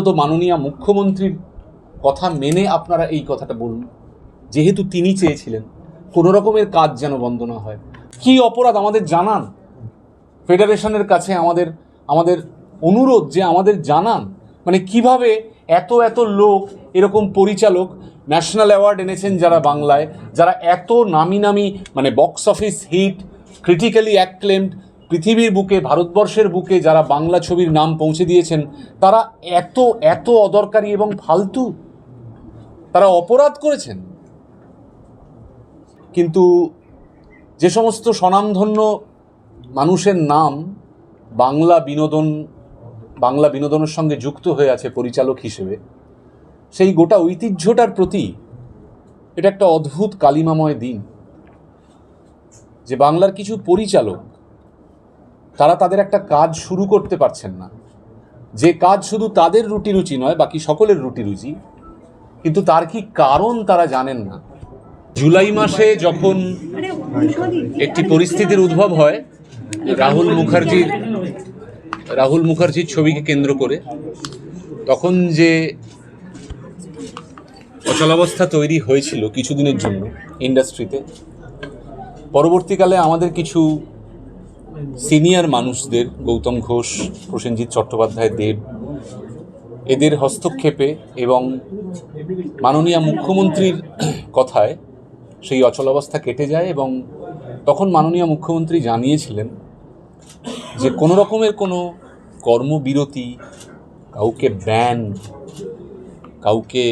তো মাননীয় মুখ্যমন্ত্রীর কথা মেনে আপনারা এই কথাটা বলুন। যেহেতু তিনি চেয়েছিলেন, কোনো রকমের কাজ যেন বন্ধ না হয়। কি অপরাধ আমাদের জানান? ফেডারেশনের কাছে আমাদের আমাদের অনুরোধ যে আমাদের জানান। মানে কীভাবে এত এত লোক, এরকম পরিচালক, ন্যাশনাল অ্যাওয়ার্ড এনেছেন যারা বাংলায়, যারা এত নামি নামি মানে box office hit critically acclaimed পৃথিবীর বুকে, ভারতবর্ষের বুকে যারা বাংলা ছবির নাম পৌঁছে দিয়েছেন, তারা এত এত অদরকারি এবং ফালতু। তারা অপরাধ করেছেন। কিন্তু যে সমস্ত স্বনামধন্য মানুষের নাম বাংলা বিনোদন, বাংলা বিনোদনের সঙ্গে যুক্ত হয়ে আছে পরিচালক হিসেবে, সেই গোটা ঐতিহ্যটার প্রতি এটা একটা অদ্ভুত কালিমাময় দিন। যে বাংলার কিছু পরিচালক তারা তাদের একটা কাজ শুরু করতে পারছেন না। যে কাজ শুধু তাদের রুটি রুচি নয়, বাকি সকলের রুটি রুচি। কিন্তু তার কি কারণ তারা জানেন না। জুলাই মাসে যখন একটি পরিস্থিতির উদ্ভব হয়, রাহুল মুখার্জির রাহুল মুখার্জির ছবিকে কেন্দ্র করে, তখন যে অচলাবস্থা তৈরি হয়েছিল কিছুদিনের জন্য ইন্ডাস্ট্রিতে পরবর্তীকালে আমাদের কিছু সিনিয়র মানুষদের গৌতম ঘোষ, প্রসেনজিৎ চট্টোপাধ্যায়, দেব, এদের হস্তক্ষেপে এবং মাননীয় মুখ্যমন্ত্রীর কথায় সেই অচলাবস্থা কেটে যায় এবং তখন মাননীয় মুখ্যমন্ত্রী জানিয়েছিলেন যে কোনো রকমের কোনো কর্মবিরতি কাউকে ব্যান, কাউকে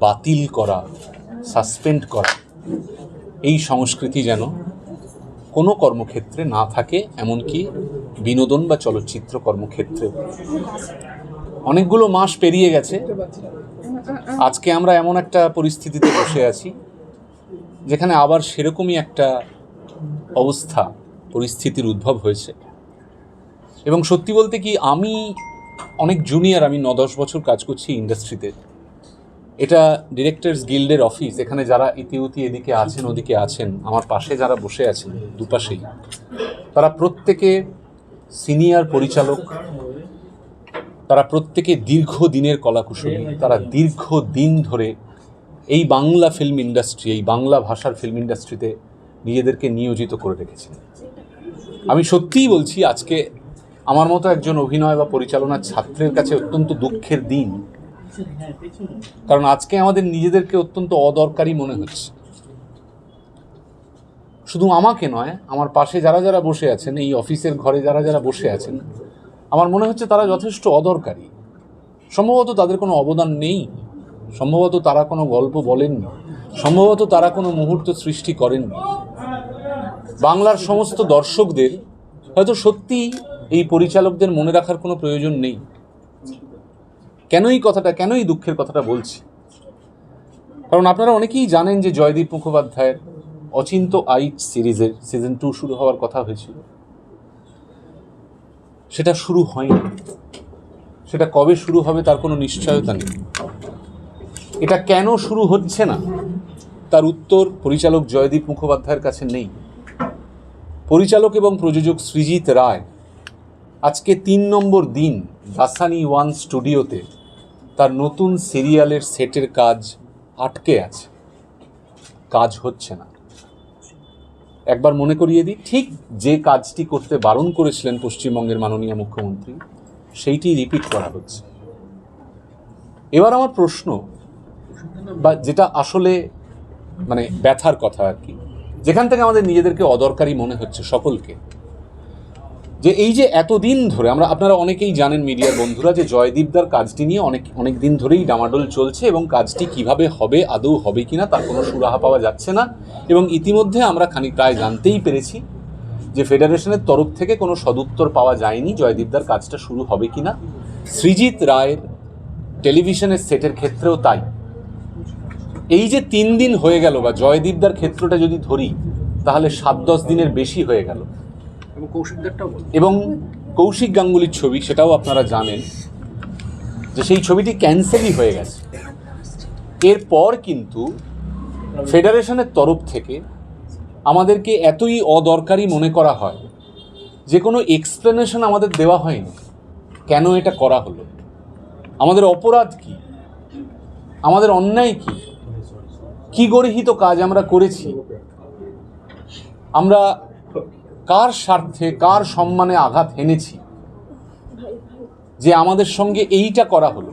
বাতিল করা, সাসপেন্ড করা, এই সংস্কৃতি যেন কোনো কর্মক্ষেত্রে না থাকে, এমনকি বিনোদন বা চলচ্চিত্র কর্মক্ষেত্রে। অনেকগুলো মাস পেরিয়ে গেছে। আজকে আমরা এমন একটা পরিস্থিতিতে বসে আছি, যেখানে আবার সেরকমই একটা অবস্থা, পরিস্থিতির উদ্ভব হয়েছে। এবং সত্যি বলতে কি, আমি অনেক জুনিয়র আমি ন দশ বছর কাজ করছি ইন্ডাস্ট্রিতে এটা ডিরেক্টরস গিল্ডের অফিস এখানে যারা ইতিউতি এদিকে আছেন, ওদিকে আছেন, আমার পাশে যারা বসে আছেন, দুপাশেই, তারা প্রত্যেকে সিনিয়র পরিচালক, তারা প্রত্যেকে দীর্ঘ দিনের কলাকুশলী, তারা দীর্ঘ দিন ধরে এই বাংলা ফিল্ম ইন্ডাস্ট্রি এই বাংলা ভাষার ফিল্ম ইন্ডাস্ট্রিতে নিজেদেরকে নিয়োজিত করে রেখেছেন। আমি সত্যিই বলছি, আজকে আমার মতো একজন অভিনয় বা পরিচালনার ছাত্রের কাছে অত্যন্ত দুঃখের দিন কারণ আজকে আমাদের নিজেদেরকে অত্যন্ত অদরকারি মনে হচ্ছে। শুধু আমাকে নয়, আমার পাশে যারা যারা বসে আছেন, এই অফিসের ঘরে যারা যারা বসে আছেন, আমার মনে হচ্ছে তারা যথেষ্ট অদরকারি। সম্ভবত তাদের কোনো অবদান নেই। সম্ভবত তারা কোনো গল্প বলেননি সম্ভবত তারা কোনো মুহূর্ত সৃষ্টি করেননি বাংলার সমস্ত দর্শকদের হয়তো সত্যি এই পরিচালকদের মনে রাখার কোনো প্রয়োজন নেই। কেন এই কথাটা, কেনই দুঃখের কথাটা বলছি? কারণ আপনারা অনেকেই জানেন যে জয়দীপ মুখোপাধ্যায়ের অচিন্ত আইট সিরিজের সিজন টু শুরু হওয়ার কথা হয়েছিল। সেটা শুরু হয়নি। সেটা কবে শুরু হবে তার কোনো নিশ্চয়তা নেই। এটা কেন শুরু হচ্ছে না? তার উত্তর পরিচালক জয়দীপ মুখোপাধ্যায়ের কাছে নেই। পরিচালক এবং প্রযোজক সৃজিত রায় আজকে তিন নম্বর দিন দাসানি ওয়ান স্টুডিওতে তার নতুন সিরিয়ালের সেটের কাজ আটকে আছে। কাজ হচ্ছে না। একবার মনে করিয়ে দিই, ঠিক যে কাজটি করতে বারণ করেছিলেন পশ্চিমবঙ্গের মাননীয় মুখ্যমন্ত্রী, সেইটি রিপিট করা হচ্ছে। এবার আমার প্রশ্ন, বা যেটা আসলে মানে ব্যথার কথা আর কি, যেখান থেকে আমাদের নিজেদেরকে অদরকারি মনে হচ্ছে সকলকে যে এই যে এতদিন ধরে আমরা, আপনারা অনেকেই জানেন মিডিয়ার বন্ধুরা, যে জয়দীপদার কাজটি নিয়ে অনেক অনেক দিন ধরেই ডামাডোল চলছে এবং কাজটি কীভাবে হবে, আদৌ হবে কি না তার কোনো সুরাহা পাওয়া যাচ্ছে না। এবং ইতিমধ্যে আমরা খানিক প্রায় জানতেই পেরেছি যে ফেডারেশনের তরফ থেকে কোনো সদুত্তর পাওয়া যায়নি জয়দীপদার কাজটা শুরু হবে কি না সৃজিত রায়ের টেলিভিশনের সেটের ক্ষেত্রেও তাই। এই যে তিন দিন হয়ে গেল বা জয়দীপদার ক্ষেত্রটা যদি ধরি, তাহলে সাত দশ দিনের বেশি হয়ে গেল। এবং কৌশিক গাঙ্গুলির ছবি, সেটাও আপনারা জানেন যে সেই ছবিটি ক্যান্সেলই হয়ে গেছে। এরপর কিন্তু ফেডারেশনের তরফ থেকে আমাদেরকে এতই অদরকারি মনে করা হয়, যে কোনো এক্সপ্লেনেশন আমাদের দেওয়া হয়নি। কেন এটা করা হলো? আমাদের অপরাধ কি? আমাদের অন্যায় কি? কি গরিহিত কাজ আমরা করেছি? আমরা কার স্বার্থে, কার সম্মানে আঘাত এনেছি? যে আমাদের সঙ্গে এইটা করা হলো।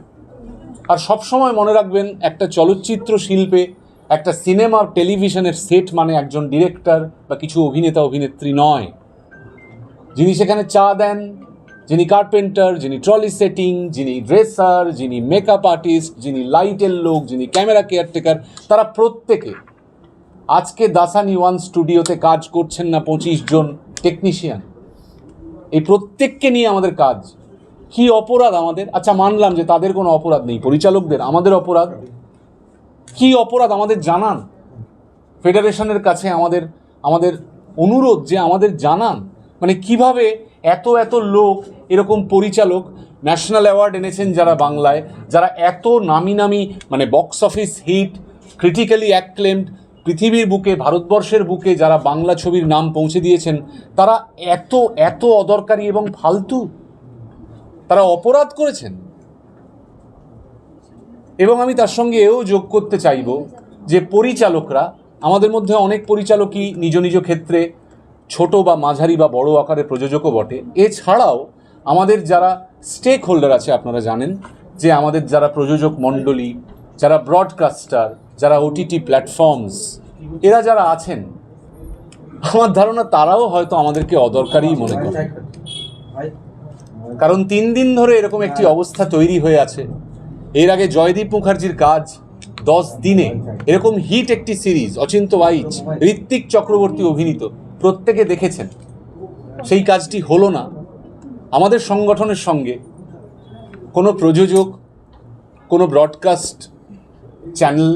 আর সবসময় মনে রাখবেন, একটা চলচ্চিত্র শিল্পে, একটা সিনেমা টেলিভিশনের সেট মানে একজন ডিরেক্টর বা কিছু অভিনেতা, অভিনেত্রী নয়। যিনি সেখানে চা দেন, যিনি কার্পেন্টার, যিনি ট্রলি সেটিং, যিনি ড্রেসার, যিনি মেকআপ আর্টিস্ট, যিনি লাইটের লোক, যিনি ক্যামেরা কেয়ারটেকার, তারা প্রত্যেকে আজকে দাসানি ওয়ান স্টুডিওতে কাজ করছেন না পঁচিশ জন। টেকনিশিয়ান এই প্রত্যেককে নিয়ে আমাদের কাজ। কি অপরাধ আমাদের? আচ্ছা মানলাম যে তাদের কোনো অপরাধ নেই। পরিচালকদের, আমাদের অপরাধ। কি অপরাধ আমাদের জানান? ফেডারেশনের কাছে আমাদের আমাদের অনুরোধ যে আমাদের জানান। মানে কীভাবে এত এত লোক, এরকম পরিচালক, ন্যাশনাল অ্যাওয়ার্ড এনেছেন যারা বাংলায়, যারা এত নামি নামি মানে box office hit critically acclaimed পৃথিবীর বুকে, ভারতবর্ষের বুকে যারা বাংলা ছবির নাম পৌঁছে দিয়েছেন, তারা এত এত অদরকারি এবং ফালতু? তারা অপরাধ করেছেন? এবং আমি তার সঙ্গে এও যোগ করতে চাইব যে পরিচালকরা, আমাদের মধ্যে অনেক পরিচালকই নিজ নিজ ক্ষেত্রে ছোট বা মাঝারি বা বড় আকারে প্রযোজকও বটে। এছাড়াও আমাদের যারা স্টেক হোল্ডার আছে, আপনারা জানেন যে আমাদের যারা প্রযোজক মণ্ডলী, যারা ব্রডকাস্টার যারা ওটিটি প্ল্যাটফর্মস এরা যারা আছেন, আমার ধারণা তারাও হয়তো আমাদেরকে অদরকারই মনে করে। কারণ তিন দিন ধরে এরকম একটি অবস্থা তৈরি হয়ে আছে। এর আগে জয়দীপ মুখার্জির কাজ দশ দিনে, এরকম হিট একটি সিরিজ অচিন্ত বাইচ, ঋত্বিক চক্রবর্তী অভিনীত, প্রত্যেকে দেখেছেন। সেই কাজটি হলো না। আমাদের সংগঠনের সঙ্গে কোনো প্রযোজক, কোনো ব্রডকাস্ট চ্যানেল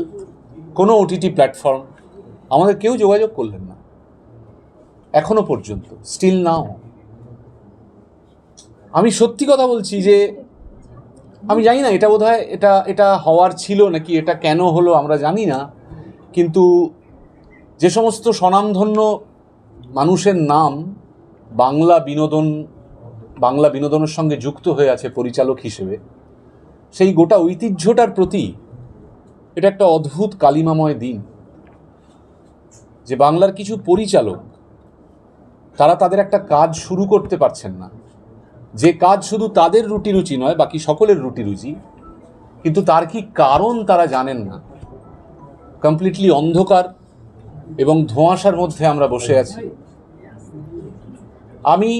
কোনো ওটিটি প্ল্যাটফর্ম আমাদের কেউ যোগাযোগ করলেন না। এখনও পর্যন্ত স্টিল নাও আমি সত্যি কথা বলছি যে, আমি জানি না এটা বোধহয় এটা এটা হওয়ার ছিল নাকি, এটা কেন হলো আমরা জানি না, কিন্তু যে সমস্ত স্বনামধন্য মানুষের নাম বাংলা বিনোদন, বাংলা বিনোদনের সঙ্গে যুক্ত হয়ে আছে পরিচালক হিসেবে, সেই গোটা ঐতিহ্যটার প্রতি এটা একটা অদ্ভুত কালিমাময় দিন, যে বাংলার কিছু পরিচালক, তারা তাদের একটা কাজ শুরু করতে পারছেন না। যে কাজ শুধু তাদের রুটি রুচি নয়, বাকি সকলের রুটি রুচি, কিন্তু তার কি কারণ তারা জানেন না। কমপ্লিটলি অন্ধকার এবং ধোঁয়াশার মধ্যে আমরা বসে আছি। আমি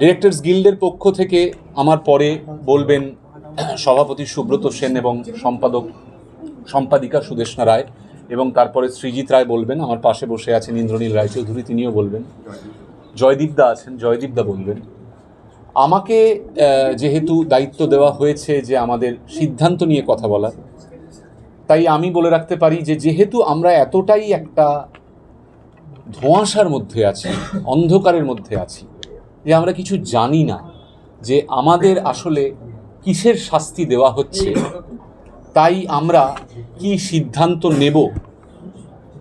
ডিরেক্টরস গিল্ডের পক্ষ থেকে আমার পরে বলবেন সভাপতি সুব্রত সেন এবং সম্পাদক সম্পাদিকা সুদেষ্ণা রায় এবং তারপরে সৃজিত রায় বলবেন, আমার পাশে বসে আছেন ইন্দ্রনীল রায়চৌধুরী তিনিও বলবেন। জয়দীপদা আছেন জয়দীপদা বলবেন। আমাকে যেহেতু দায়িত্ব দেওয়া হয়েছে যে আমাদের সিদ্ধান্ত নিয়ে কথা বলার, তাই আমি বলে রাখতে পারি যে যেহেতু আমরা এতটাই একটা ধোঁয়াশার মধ্যে আছি, অন্ধকারের মধ্যে আছি, যে আমরা কিছু জানি না যে আমাদের আসলে কিসের শাস্তি দেওয়া হচ্ছে তাই আমরা কি সিদ্ধান্ত নেব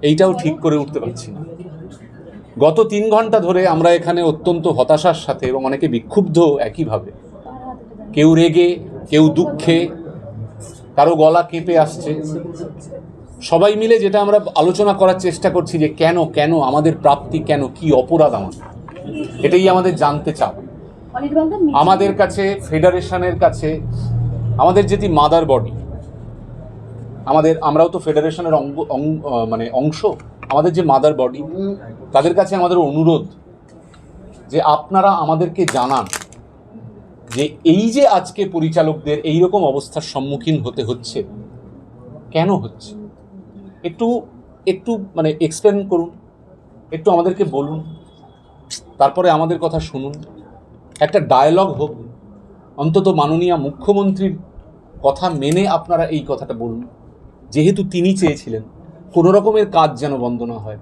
এইটাও ঠিক করে উঠতে পারছি না। গত তিন ঘণ্টা ধরে আমরা এখানে অত্যন্ত হতাশার সাথে এবং অনেকে বিক্ষুব্ধ একইভাবে। কেউ রেগে কেউ দুঃখে কারও গলা কেঁপে আসছে। সবাই মিলে যেটা আমরা আলোচনা করার চেষ্টা করছি যে কেন কেন আমাদের প্রাপ্তি কেন কি অপরাধ আমাদের? এটাই আমাদের জানতে চাপ আমাদের কাছে ফেডারেশনের কাছে আমাদের যেটি মাদার বডি আমাদের, আমরাও তো ফেডারেশনের অঙ্গ মানে অংশ, আমাদের যে মাদার বডি তাদের কাছে আমাদের অনুরোধ যে আপনারা আমাদেরকে জানান যে এই যে আজকে পরিচালকদের এই রকম অবস্থার সম্মুখীন হতে হচ্ছে, কেন হচ্ছে? একটু একটু মানে এক্সপ্লেন করুন, একটু আমাদেরকে বলুন, তারপরে আমাদের কথা শুনুন। একটা ডায়ালগ হোক, অন্তত মাননীয় মুখ্যমন্ত্রীর কথা মেনে আপনারা এই কথাটা বলুন। যেহেতু তিনি চেয়েছিলেন কোনো রকমের কাজ যেন বন্ধ না হয়।